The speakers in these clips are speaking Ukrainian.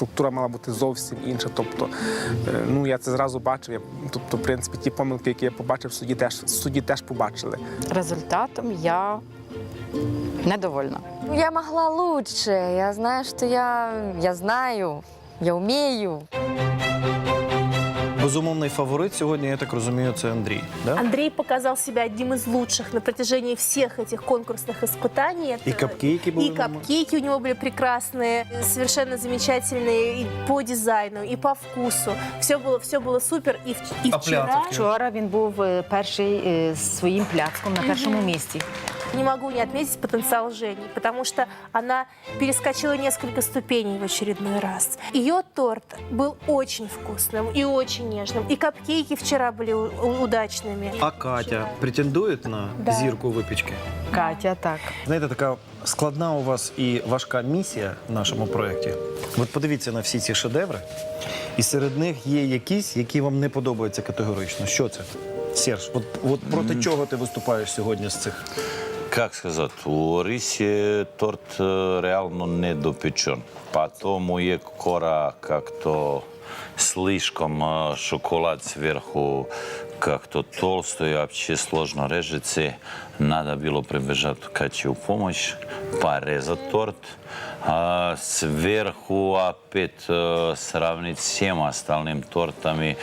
структура мала бути зовсім інша. Тобто, е, ну я це зразу бачив. Я, тобто, в принципі, ті помилки, які я побачив, судді теж судді теж побачили. Результатом я недовольна. Ну, Я могла лучше. Я знаю, що я, я знаю, я умею. Безумовний фаворит сьогодні, я так розумію, це Андрій. Да? Андрей показал себя одним из лучших на протяжении всех этих конкурсных испытаний. І Это- капкейки були. И капкейки у него были прекрасные, совершенно замечательные и по дизайну, и по вкусу. Все было, все было супер. И, в- и А вчера пляцовки? Вчора він був е, перший е, з своїм пляцком на першому місці. не могу не отметить потенциал Жени, потому что она перескочила несколько ступеней в очередной раз. Ее торт был очень вкусным и очень нежным. И капкейки вчера были у- у- удачными. А Катя претендує на Да. зірку випічки? Катя, так. Знаєте, така складна у вас і важка місія в нашому проєкті. От подивіться на всі ці шедеври, і серед них є якісь, які вам не подобаються категорично. Що це? Серж, от, от проти чого ти виступаєш сьогодні з цих? Как сказати, у рисі торт е, реально недопечен. Потому є кора как-то слишком е, шоколад сверху как-то толсто и вообще сложно режется. Надо было прибежать Кате в помощь, порезать торт. А сверху опять э, сравнить с всем остальным тортами,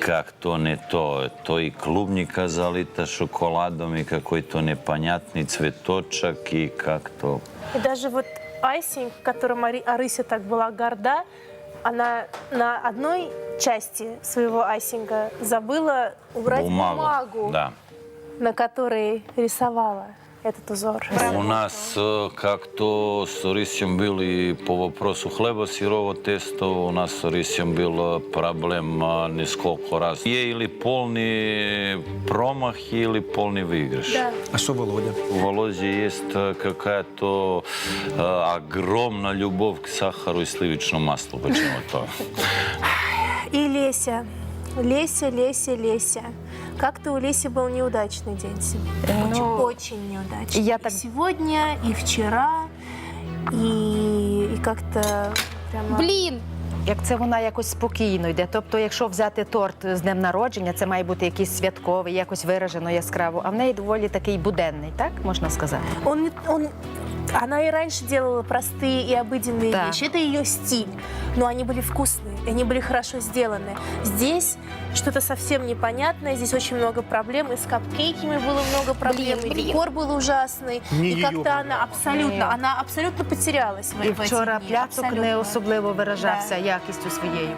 Как то не то. То и клубника залита шоколадом, и какой-то непонятный цветочек, и как-то... И даже вот айсинг, которым Арыся так была горда, она на одной части своего айсинга забыла убрать бумагу, Да. на которой рисовала этот узор. У нас э, как-то с Рисем были по вопросу хлеба сырого теста, у нас с Рисем был проблем э, несколько раз. Е или полный промах, или полный выигрыш. Да. А що Володя? У Володи есть э, какая-то э, огромная любовь к сахару и сливочному маслу почему-то. И Леся. Леся, Леся, Леся. Как-то у Леси был неудачный день сегодня. Очень, Ну, очень неудачный. я И так- сегодня, и вчера, и, и как-то прямо... Блин! Як це вона якось спокійно йде. Тобто, якщо взяти торт з днем народження, це має бути якийсь святковий, якось виражено яскраво. А в неї доволі такий буденний, так можна сказати. Он, не- он, она и раньше делала простые и обыденные Да. вещи. Это ее стиль. Но они были вкусные, и они были хорошо сделаны. Здесь что-то совсем непонятное. Здесь очень много проблем. И с капкейками было много проблем. Блин, и блин. декор был ужасный. Не и её как-то проблема. она абсолютно, Нет. она абсолютно потерялась в, І в эти вчора дни. пляцок не Абсолютно. особливо виражався Да. якістю своєю.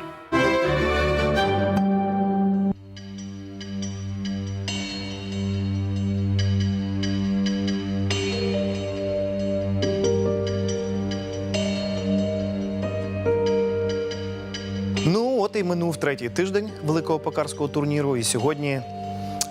І минув третій тиждень великого покарського турніру. І сьогодні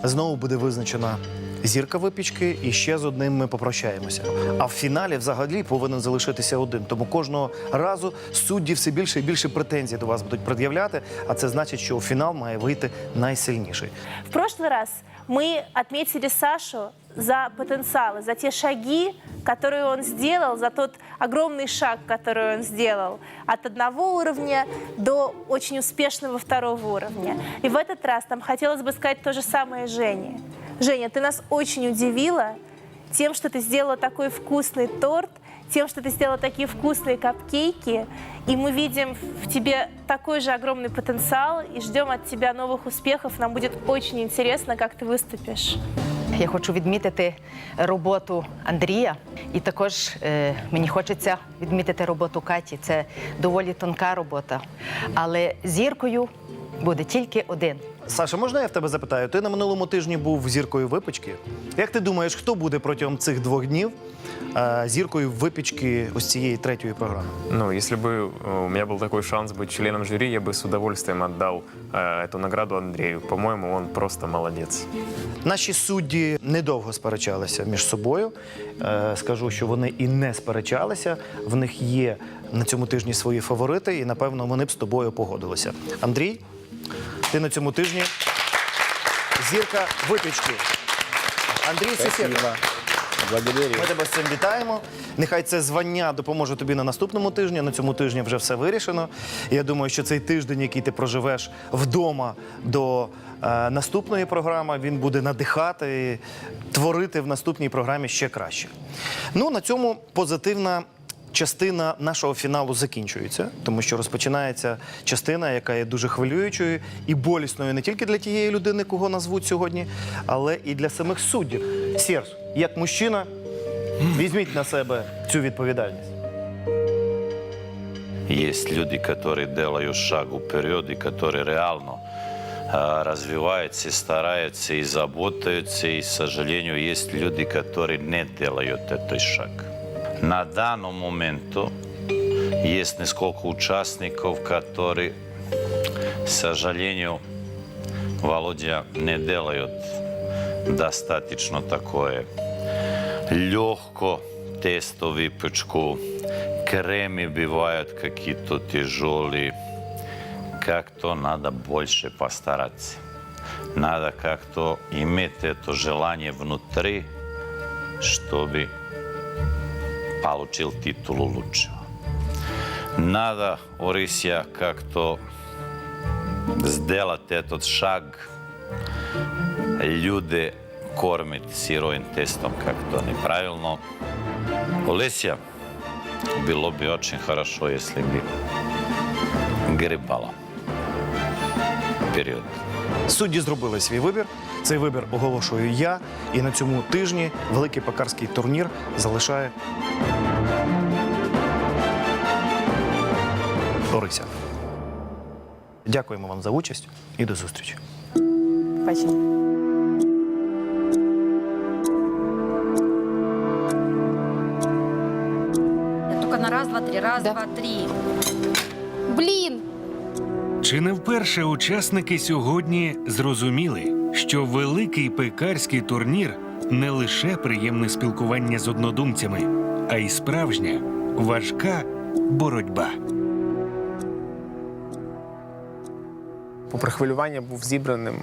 знову буде визначена зірка випічки, і ще з одним ми попрощаємося. А в фіналі взагалі повинен залишитися один. Тому кожного разу судді все більше і більше претензій до вас будуть пред'являти. А це значить, що у фінал має вийти найсильніший. В прошлый раз мы отметили Сашу за потенциалы, за те шаги, которые он сделал, за тот огромный шаг, который он сделал от одного уровня до очень успешного второго уровня. И в этот раз нам хотелось бы сказать то же самое Жене. Женя, ты нас очень удивила тем, что ты сделала такой вкусный торт, тем, что ты сделала такие вкусные капкейки. И мы видим в тебе такой же огромный потенциал и ждем от тебя новых успехов. Нам будет очень интересно, как ты выступишь. Я хочу відмітити роботу Андрія, і також е, мені хочеться відмітити роботу Каті. Це доволі тонка робота. Але зіркою буде тільки один. Саша, можна я в тебе запитаю? Ти на минулому тижні був зіркою випічки. Як ти думаєш, хто буде протягом цих двох днів е, зіркою випічки ось цієї третьої програми? Ну, если бы э, у меня был такой шанс быть членом жюри, я бы с удовольствием отдал э, эту награду Андрею. По-моему, он просто молодец. Наші судді недовго сперечалися між собою. Е, Скажу, що вони і не сперечалися. В них є на цьому тижні свої фаворити, і напевно вони б з тобою погодилися. Андрій, ти на цьому тижні зірка випічки. Андрій Сесєтов. Благодарю. Ми тебе з цим вітаємо. Нехай це звання допоможе тобі на наступному тижні. На цьому тижні вже все вирішено. Я думаю, що цей тиждень, який ти проживеш вдома до е, наступної програми, він буде надихати, творити в наступній програмі ще краще. Ну, на цьому позитивна. Частина нашого фіналу закінчується, тому що розпочинається частина, яка є дуже хвилюючою і болісною не тільки для тієї людини, кого назвуть сьогодні, але і для самих суддів. Серж, як мужчина, візьміть на себе цю відповідальність. Есть люди, которые делают шаг вперед и которые реально а, развиваются, стараются и заботаются. И, к сожалению, есть люди, которые не делают этот шаг. На данном моменту есть несколько участников, которые, к сожалению, Володя не делают достаточно такое легко тесто выпечку, кремы бывают какие-то тяжелые. Как-то надо больше постараться. Надо как-то иметь это желание внутри, чтобы получил титулу лучшего. Нада Орисија както здела тетот шаг лjude кормит сироин тестом както неправилно. Олесија, било би очень хорошо, если би грибало. Период. Судді зробили свій вибір. Цей вибір оголошую я. І на цьому тижні великий пекарський турнір залишає Орися. Дякуємо вам за участь і до зустрічі. Спасибо. На раз, два, три, раз, Да. два, три. Блін, Чи не вперше учасники сьогодні зрозуміли, що великий пекарський турнір не лише приємне спілкування з однодумцями, а й справжня важка боротьба. Попри хвилювання був зібраним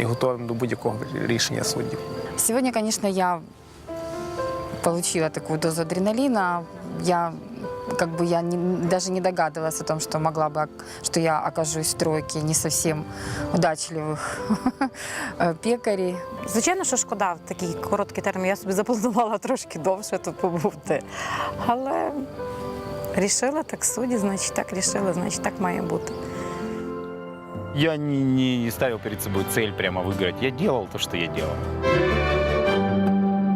і готовим до будь-якого рішення суддів. Сегодня, конечно, я получила такую дозу адреналина. Я как бы я не- даже не догадывалась о том, что могла бы, ок- что я окажусь в тройке не совсем удачливых э, пекарей. Звичайно, що шкода в такий короткий термін. Я собі запланувала трошки довше тут побути. Але рішила так судді, значить так рішила, значить так має бути. Я не, не ставил перед собой цель прямо выиграть. Я делал то, что я делал.